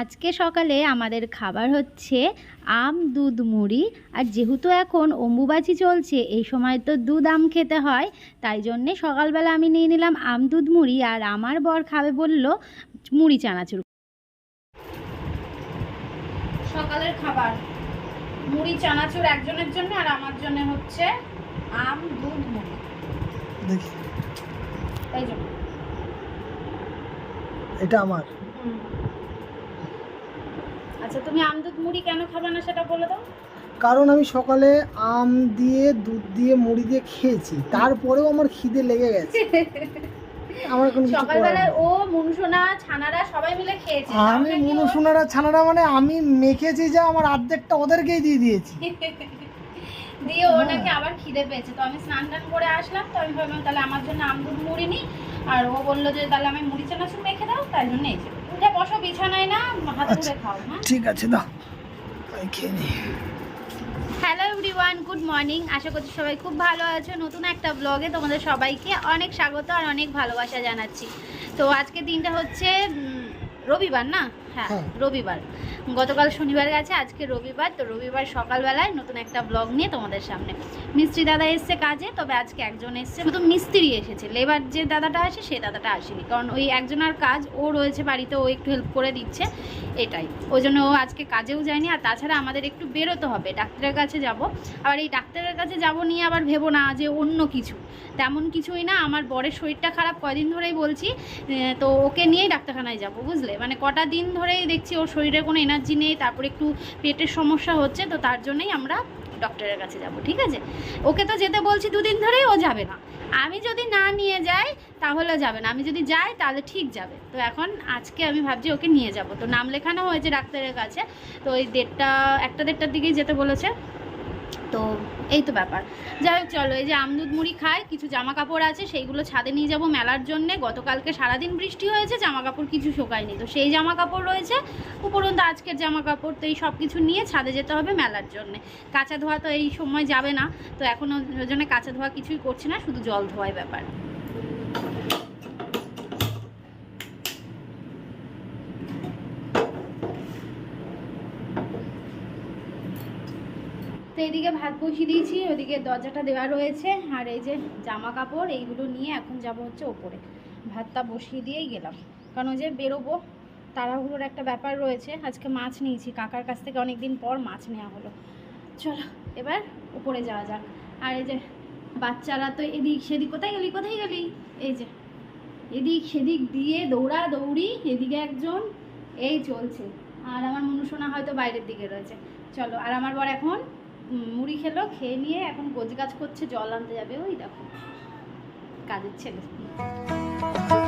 আজকে সকালে আমাদের খাবার হচ্ছে আম দুধ মুড়ি। আর যেহেতু এখন অম্বুবাচি চলছে এই সময় তো দুধ আম খেতে হয়। তাই জন্যে সকালবেলা আমি নিয়ে নিলাম আম দুধ মুড়ি। আর আমার বর খাবে বলল মুড়ি চানাচুর। সকালের খাবার। মুড়ি চানাচুর একজনের জন্য আর আমার জন্য হচ্ছে আম দুধ মুড়ি। তাই জন্য এটা আমার। আচ্ছা তুমি আম দুধ মুড়ি কেন খাবে না সেটা বলে দাও। কারণ আমি সকালে আম দিয়ে দুধ দিয়ে মুড়ি দিয়ে খেয়েছি। তারপরেও আমার খিদে লেগে গেছে। আমার কোনো কিছু নেই। ও মুনসোনা ছানারা সবাই মিলে খেয়েছে। আমি মুনু ও- সোনারা ছানারা মানে আমি মেখেছি যে আমার অর্ধেকটা ওদেরকেই দিয়ে দিয়েছি। দিয়ে ও হ্যাঁ। নাকি আবার খিদে পেয়েছে। তো আমি স্নান টান করে আসলাম তো আমি ভাবলাম তাহলে আমার জন্য আমদুধ মুড়ি নি। আর ও বলল যে তাহলে আমি মুড়ি চানাচুর মেখে দাও তাই জন্য এসে উঠে বসো বিছানায় না হাত আচ্ছা। ধরে খাও হ্যাঁ? ঠিক আছে দাও। খেয়ে নি হ্যালো এভরিওয়ান গুড মর্নিং আশা করছি সবাই খুব ভালো আছো। নতুন একটা ব্লগে তোমাদের সবাইকে অনেক স্বাগত আর অনেক ভালোবাসা জানাচ্ছি। তো আজকে দিনটা হচ্ছে রবিবার না? হ্যাঁ হ্যাঁ। রবিবার। গতকাল শনিবার গেছে আজকে রবিবার তো রবিবার সকালবেলায় নতুন একটা ব্লগ নিয়ে তোমাদের সামনে। মিস্ত্রি দাদা এসছে কাজে তবে আজকে একজন এসছে শুধু মিস্ত্রি এসেছে লেবার যে দাদাটা আসে সেই দাদাটা আসেনি কারণ ওই একজনের কাজ ও রয়েছে বাড়িতে ও একটু হেল্প করে দিচ্ছে এটাই। ওই জন্য ও আজকে কাজেও যায়নি আর তাছাড়া আমাদের একটু বেরোতে হবে ডাক্তারের কাছে যাব। আবার এই ডাক্তারের কাছে যাব নিয়ে আবার ভেবো না যে অন্য কিছু। তেমন কিছুই না আমার বরের শরীরটা খারাপ কয়দিন ধরেই বলছি তো ওকে নিয়েই ডাক্তারখানায় যাব বুঝলে? মানে কটা দিন ধরেই দেখছি ওর শরীরে কোনো এনার্জি নেই, তারপরে একটু পেটের সমস্যা হচ্ছে, তো তার জন্যই আমরা ডক্টরের কাছে যাব, ঠিক আছে? ওকে তো যেতে বলছি দুদিন ধরেই, ও যাবে না। আমি যদি না নিয়ে যাই, তাহলে যাবে না। আমি যদি যাই, তাহলে ঠিক যাবে। তো এখন আজকে আমি ভাবছি ওকে নিয়ে যাব। তো নাম লেখানো হয়েছে ডাক্তারের কাছে। তো ওই দেড়টা, একটা দেড়টার দিকেই যেতে বলেছে। তো এই তো ব্যাপার। যাই হোক, চলো, এই যে আমদুদ মুড়ি খাই কিছু জামা কাপড় আছে, সেইগুলো ছাদে নিয়ে যাব মেলার জন্য। গতকালকে সারাদিন বৃষ্টি হয়েছে জামা কাপড় কিছু শোকায়নি। তো সেই জামা কাপড় রয়েছে, উপরন্ত আজকের জামা কাপড় তো এই সব কিছু নিয়ে ছাদে যেতে হবে মেলার জন্য। কাঁচা ধোয়া তো এই সময় যাবে না, তো এখন ওই জন্য কাঁচা ধোয়া কিছুই করছে না, শুধু জল ধোয়াই ব্যাপার। এদিকে ভাত বসিয়ে দিয়েছি ওদিকে দরজাটা দেওয়া রয়েছে, আর এই যে জামা কাপড় এইগুলো নিয়ে এখন যাব হচ্ছে ওপরে। ভাতটা বসিয়ে দিয়েই গেলাম। কারণ ওই যে বেরোবো, তাড়াহুড়োর একটা ব্যাপার রয়েছে। আজকে মাছ নিয়েছি, কাকার কাছ থেকে অনেক দিন পর মাছ নেওয়া হলো। চলো, এবার উপরে যাওয়া যাক। আর এই যে বাচ্চারা তো এদিক সেদিক, কোথায় গেলি কোথায় গেলি? এই যে, এদিক সেদিক দিয়ে দৌড়া দৌড়ি এদিকে একজন, এই চলছে। আর আমার মনুষোনা হয়তো বাইরের দিকে রয়েছে। চলো, আর আমার বর এখন মুড়ি খেলো, খেয়ে নিয়ে এখন গোছ গাছ করছে, জল আনতে যাবে, ওই দেখো। কাজের ছেলে।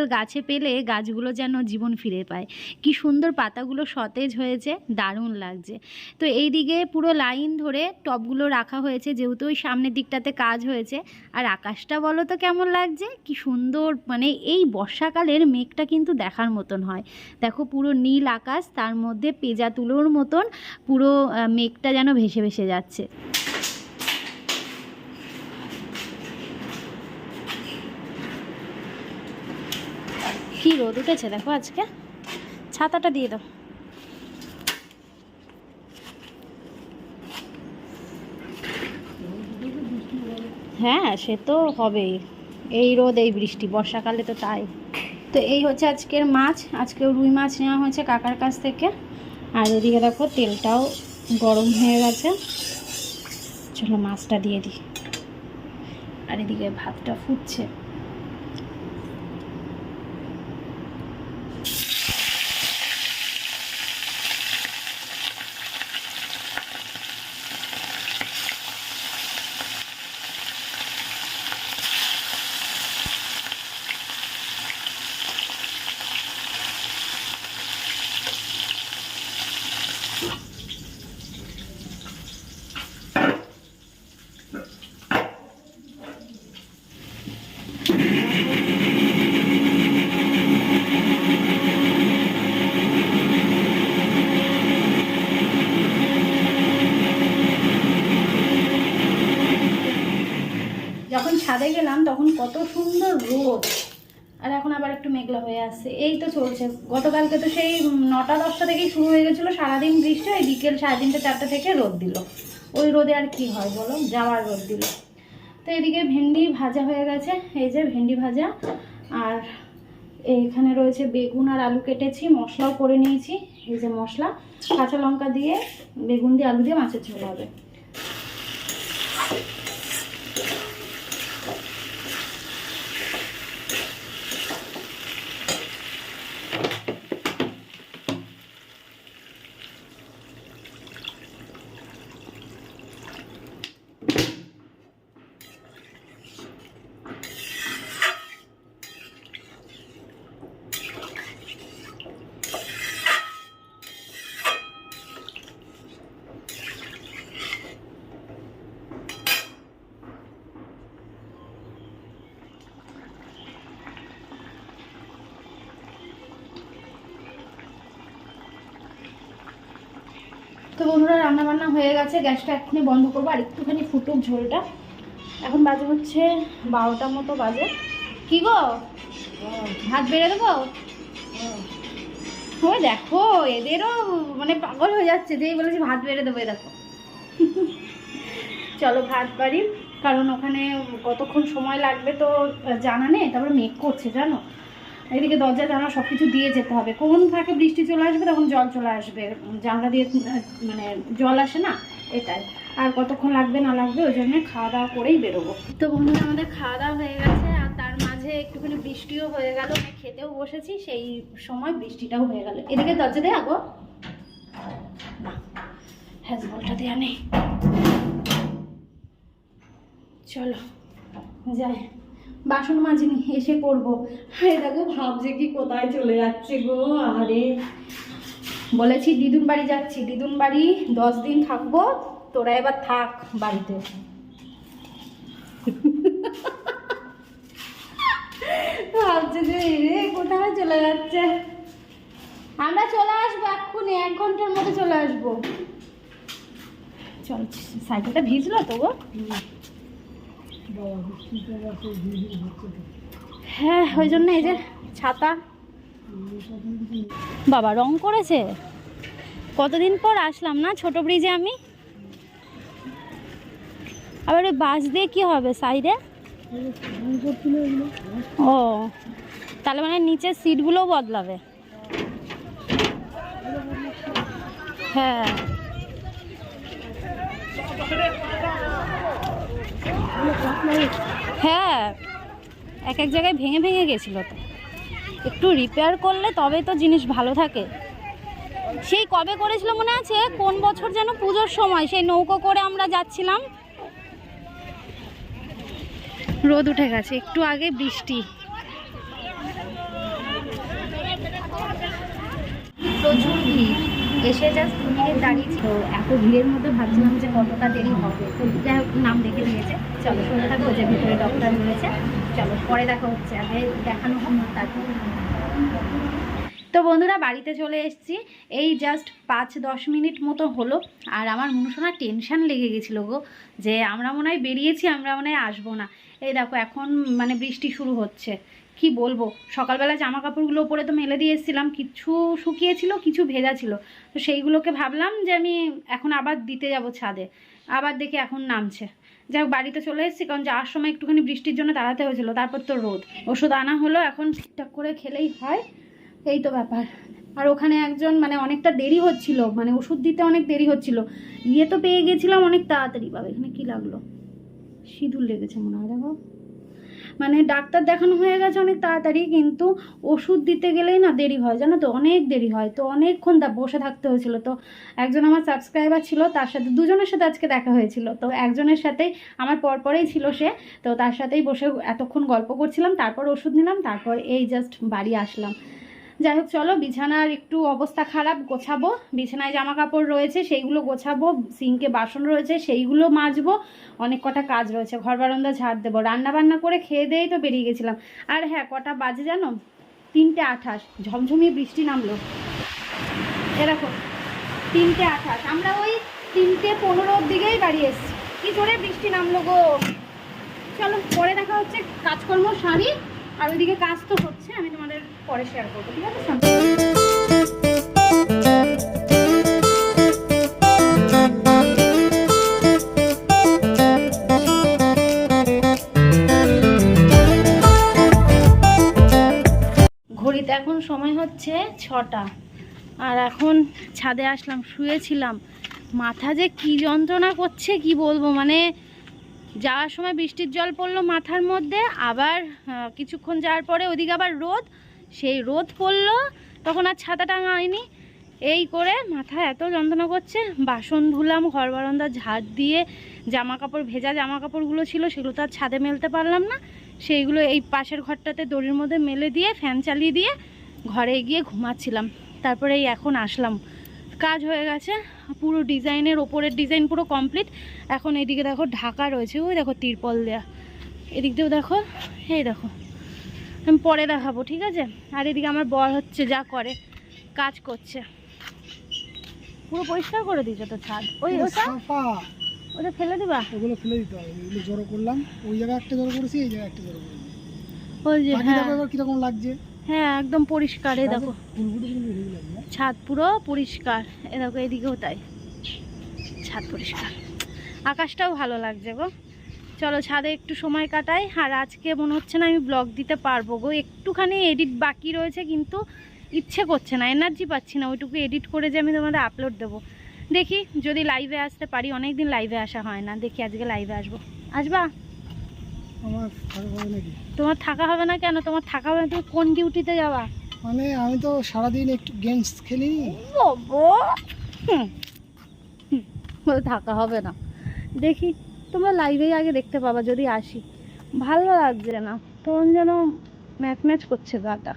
বৃষ্টির গাছে পেলে গাছগুলো যেন জীবন ফিরে পায়। কি সুন্দর পাতাগুলো সতেজ হয়েছে, দারুণ লাগছে। তো এই দিকে পুরো লাইন ধরে টবগুলো রাখা হয়েছে, যেহেতু ওই সামনের দিকটাতে কাজ হয়েছে। আর আকাশটা বলো তো কেমন লাগছে? কি সুন্দর মানে এই বর্ষাকালের মেঘটা কিন্তু দেখার মতন হয়। দেখো পুরো নীল আকাশ, তার মধ্যে পেজা তুলোর মতন পুরো মেঘটা যেন ভেসে ভেসে যাচ্ছে। কি রোদ উঠেছে দেখো আজকে? ছাতাটা দিয়ে দাও। হ্যাঁ সে তো হবেই। এই রোদ, এই বৃষ্টি, বর্ষাকালে তো তাই। তো এই হচ্ছে আজকের মাছ। আজকে রুই মাছ নেওয়া হয়েছে কাকার কাছ থেকে। আর এদিকে দেখো তেলটাও গরম হয়ে গেছে। চলো মাছটা দিয়ে দিই। আর এদিকে ভাতটা ফুটছে। কত সুন্দর রোদ। আর এখন আবার একটু মেঘলা হয়ে আসছে এই তো চলছে। গতকালকে তো সেই নটা, দশটা থেকেই শুরু হয়ে গেছিল। সারাদিন বৃষ্টি, ওই বিকেল সাড়ে তিনটে, চারটে থেকে রোদ দিল। ওই রোদে আর কি হয় বলো? যাওয়ার রোদ দিল। তো এদিকে ভেন্ডি ভাজা হয়ে গেছে। এই যে ভেন্ডি ভাজা। আর এইখানে রয়েছে বেগুন আর আলু কেটেছি, মশলাও করে নিয়েছি। এই যে মশলা, কাঁচা লঙ্কা দিয়ে বেগুন দিয়ে আলু দিয়ে মাছের ঝোল হবে তো বন্ধুরা রান্না হয়ে গেছে, গ্যাসটা এক্ষুনি বন্ধ করব, আর একটুখানি ফুটুক ঝোলটা। এখন বাজে হচ্ছে বারোটার মতো বাজে। কি গো? ভাত বেড়ে দেবো? ওই দেখো, এদেরও মানে পাগল হয়ে যাচ্ছে, যেই বলেছি ভাত বেড়ে দেবো দেখো। চলো ভাত বাড়ি, কারণ ওখানে কতক্ষণ সময় লাগবে তো জানা নেই, তারপরে মেঘ করছে, জানো? এদিকে দরজা জানলা সব কিছু দিয়ে যেতে হবে। কোন ফাঁকে বৃষ্টি চলে আসবে তখন জল চলে আসবে। জানলা দিয়ে মানে জল আসে না? এটাই। আর কতক্ষণ লাগবে না লাগবে ওই জন্য খাওয়া দাওয়া করেই বেরোবো। তো বন্ধুরা, আমাদের খাওয়া দাওয়া হয়ে গেছে আর তার মাঝে একটুখানি বৃষ্টিও হয়ে গেল। খেতেও বসেছি, সেই সময় বৃষ্টিটাও হয়ে গেল। এদিকে দরজা দিয়ে আগো। না হ্যাঁ বলটা দেওয়া নেই। চলো, যাই। বাসন মাজিনি, এসে করব। আরে দেখো, ভাবছে কি কোথায় চলে যাচ্ছে গো আরে বলেছি, দিদুন বাড়ি যাচ্ছি। দিদুন বাড়ি দশ দিন থাকব, তোরা এবার থাক বাড়িতে। ভাবছে যে রে কোথায় চলে যাচ্ছে? আমরা চলে আসব এক্ষুনি, এক ঘণ্টার মধ্যে চলে আসব। চল, সাইকেলটা ভিজলো তো গো। হ্যাঁ ওই জন্য এই যে ছাতা। বাবা রং করেছে? কতদিন পর আসলাম না ছোট ব্রিজে আমি? আবার ওই বাস দিয়ে কি হবে সাইডে ও, তাহলে মানে নিচের সিটগুলোও বদলাবে। হ্যাঁ। হ্যাঁ এক এক জায়গায় ভেঙে ভেঙে গেছিল তো। একটু রিপেয়ার করলে তবে তো জিনিস ভালো থাকে। সেই কবে করেছিল মনে আছে? কোন বছর যেন পুজোর সময়, সেই নৌকো করে আমরা যাচ্ছিলাম। রোদ উঠে গেছে, একটু আগে বৃষ্টি। প্রচুর ভিড়। এসে জাস্ট দু মিনিট দাঁড়িয়েছি তো এত ভিড়ের মধ্যে ভাবছিলাম যে কতটা দেরি হবে। তো যাই হোক, নাম দেখে দিয়েছে চলো শুনে থাকব যে ভিতরে ডক্টর রয়েছে। চলো, পরে দেখা হচ্ছে। আগে দেখানো হোক তারপর তো বন্ধুরা, বাড়িতে চলে এসেছি। এই জাস্ট পাঁচ দশ মিনিট মতো হলো। আর আমার মনুষণা টেনশন লেগে গেছিল গো, যে আমরা মনে হয় বেরিয়েছি, আমরা মনে হয় আসব না। এই দেখো, এখন মানে বৃষ্টি শুরু হচ্ছে। কি বলব? সকালবেলা জামা কাপড়গুলো ওপরে তো মেলে দিয়ে এসেছিলাম, কিছু শুকিয়েছিল কিছু ভেজা ছিল। তো সেইগুলোকে ভাবলাম যে আমি এখন আবার দিতে যাব ছাদে। আবার দেখি এখন নামছে। যাই হোক, বাড়িতে চলে এসেছি, কারণ যাওয়ার সময় একটুখানি বৃষ্টির জন্য দাঁড়াতে হয়েছিল। তারপর তো রোদ। ওষুধ আনা হলো, এখন ঠিকঠাক করে খেলেই হয়। এই তো ব্যাপার। আর ওখানে একজন মানে অনেকটা দেরি হচ্ছিল মানে ওষুধ দিতে অনেক দেরি হচ্ছিল। ইয়ে তো পেয়ে গেছিলাম অনেক তাড়াতাড়ি। পাবে এখানে কি লাগল? সিঁদুর লেগেছে মনে হয়, দেখো। মানে ডাক্তার দেখানো হয়ে গেছে অনেক তাড়াতাড়ি, কিন্তু ওষুধ দিতে গেলেই না দেরি হয়, জানো তো? অনেক দেরি হয়। তো অনেকক্ষণ দা বসে থাকতে হয়েছিল। তো একজন আমার সাবস্ক্রাইবার ছিল, তার সাথে দুজনের সাথে আজকে দেখা হয়েছিল। তো একজনের সাথেই আমার পরপরেই ছিল সে। তো তার সাথেই বসে এতক্ষণ গল্প করছিলাম, তারপর ওষুধ নিলাম, তারপর এই জাস্ট বাড়ি আসলাম। যাই হোক, চলো, বিছানার একটু অবস্থা খারাপ, গোছাবো। বিছানায় জামা কাপড় রয়েছে, সেইগুলো গোছাবো, সিঙ্কে বাসন রয়েছে, সেইগুলো মাজবো। অনেক কটা কাজ রয়েছে, ঘর বারান্দা ঝাড় দেবো। রান্না বান্না করে খেয়ে দিয়েই তো বেরিয়ে গেছিলাম। আর হ্যাঁ কটা বাজে জানো? তিনটে আঠাশ, ঝমঝমিয়ে বৃষ্টি নামলো। এরকম তিনটে আঠাশ। আমরা ওই তিনটে পনেরোর দিকেই বাড়ি এসেছি। কি জোরে বৃষ্টি নামলো গো! চলো, পরে দেখা হচ্ছে কাজকর্ম সারি আর ওইদিকে কাজ তো হচ্ছে, আমি তোমাদের পরে শেয়ার করব, ঠিক আছে ঘড়িতে এখন সময় হচ্ছে ছটা, আর এখন ছাদে আসলাম, শুয়েছিলাম। মাথা যে কি যন্ত্রণা করছে, কি বলব? মানে যাওয়ার সময় বৃষ্টির জল পড়ল মাথার মধ্যে, আবার কিছুক্ষণ যাওয়ার পরে ওদিকে আবার রোদ সেই রোদ পড়ল, তখন আর ছাতা টাঙা হয়নি। এই করে মাথা এত যন্ত্রণা করছে, বাসন ধুলাম, ঘর বারান্দা ঝাড় দিয়ে জামা কাপড় ভেজা জামা কাপড়গুলো ছিল, সেগুলো তো আর ছাদে মেলতে পারলাম না। সেইগুলো এই পাশের ঘরটাতে দড়ির মধ্যে মেলে দিয়ে, ফ্যান চালিয়ে দিয়ে ঘরে গিয়ে ঘুমাচ্ছিলাম। তারপরে এই এখন আসলাম। কাজ হয়ে গেছে, পুরো ডিজাইনের, ওপরের ডিজাইন পুরো কমপ্লিট। এখন এদিকে দেখো ঢাকা রয়েছে, ওই দেখো তিরপল দেয়া। এদিক দিয়েও দেখো, এই দেখো। আমি পরে দেখাবো ঠিক আছে? আর এদিকে আমার বর হচ্ছে যা করে কাজ করছে। পুরো পরিষ্কার করে দিয়েছ তো ছাদ। ওই ওটা? ওটা ফেলে দিবা? ওগুলো ফেলে দিতে হবে। এগুলো জড়ো করলাম। ওই জায়গায় একটা জড়ো করেছি এই জায়গায় একটা জড়ো করেছি। ওই যে হ্যাঁ। কীরকম লাগছে। হ্যাঁ একদম পরিষ্কার এই দেখো। ফুলগুলো কিন্তু হেভি লাগছে না? ছাদ পুরো পরিষ্কার এ দেখো এদিকেও তাই। ছাদ পরিষ্কার। আকাশটাও ভালো লাগছে গো। চলো ছাদে একটু সময় কাটাই। আর আজকে মনে হচ্ছে না আমি ব্লগ দিতে পারব গো। একটুখানি এডিট বাকি রয়েছে কিন্তু ইচ্ছে করছে না এনার্জি পাচ্ছি না। ওইটুকু এডিট করে যে আমি তোমাদের আপলোড দেবো। দেখি যদি লাইভে আসতে পারি। অনেক দিন লাইভে আসা হয় না। দেখি আজকে লাইভে আসব। আসবা? তোমার থাকা হবে না কেন? তোমার থাকা হবে না তুমি কোন ডিউটিতে যাবা? মানে আমি তো সারাদিন একটু গেমস খেলি। থাকা হবে না। দেখি তোমরা লাইভেই আগে দেখতে পাবা, যদি আসি। ভালো লাগছে না। তখন যেন ম্যাচ ম্যাচ করছে গাটা।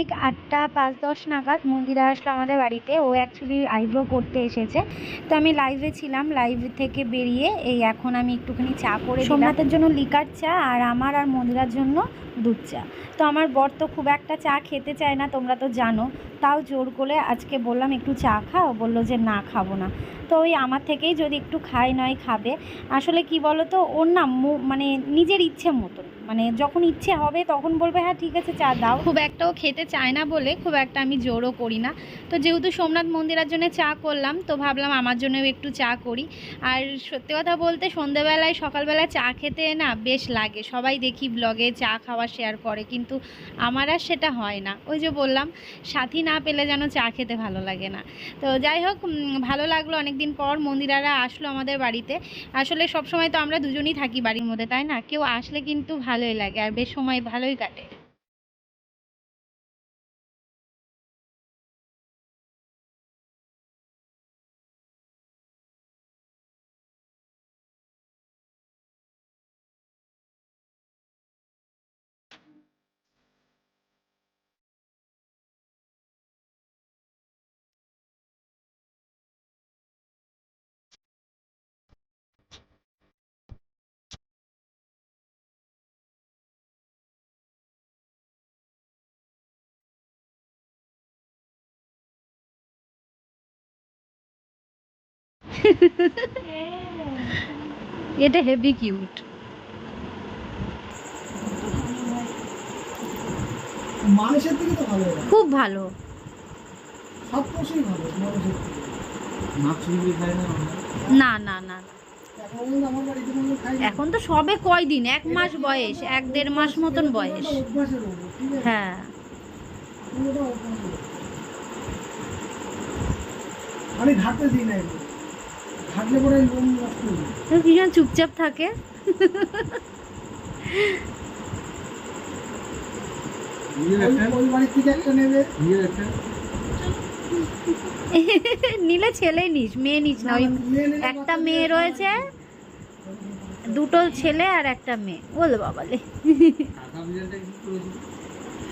ঠিক আটটা পাঁচ দশ নাগাদ মন্দিরা আসলো আমাদের বাড়িতে। ও অ্যাকচুয়ালি আইব্রো করতে এসেছে। তো আমি লাইভে ছিলাম লাইভ থেকে বেরিয়ে এই এখন আমি একটুখানি চা করে সোমনাথের জন্য লিকার চা আর আমার আর মন্দিরার জন্য দুধ চা। তো আমার বর তো খুব একটা চা খেতে চায় না, তোমরা তো জানো। তাও জোর করে আজকে বললাম একটু চা খাও। বলল যে না, খাব না। তো ওই আমার থেকেই যদি একটু খায় নয় খাবে। আসলে কি বলো তো ওর না মানে নিজের ইচ্ছে মতন। মানে যখন ইচ্ছে হবে তখন বলবে হ্যাঁ ঠিক আছে, চা দাও। খুব একটাও খেতে চায় না বলে খুব একটা আমি জোরও করি না। তো যেহেতু সোমনাথ মন্দিরের জন্য চা করলাম, তো ভাবলাম আমার জন্যও একটু চা করি। আর সত্যি কথা বলতে সন্ধেবেলায়, সকালবেলায় চা খেতে না বেশ লাগে। সবাই দেখি ব্লগে চা খাওয়া শেয়ার করে, কিন্তু আমার আর সেটা হয় না। ওই যে বললাম, সাথী না পেলে যেন চা খেতে ভালো লাগে না। তো যাই হোক ভালো লাগল অনেকদিন পর মন্দিরারা আসলো আমাদের বাড়িতে। আসলে সব সময় তো আমরা দুজনই থাকি বাড়ির মধ্যে, তাই না? কেউ আসলে কিন্তু ভালোই লাগে, আর বেশ সময় ভালোই কাটে। এটা হেভি কিউট মানুষের দিকে তো ভালো খুব ভালো। সব পশুই ভালো মানুষের থেকে মাছ চুরি খায় না না না না এখন তো সবে কয়দিন? এক মাস বয়স এক দেড় মাস মতন বয়স? হ্যাঁ। আমি ঘাটতে দিই না ভীষণ চুপচাপ থাকে। নিলে ছেলে নিস মেয়ে নিস না ওই একটা মেয়ে রয়েছে দুটো ছেলে আর একটা মেয়ে। বলে বাবালে।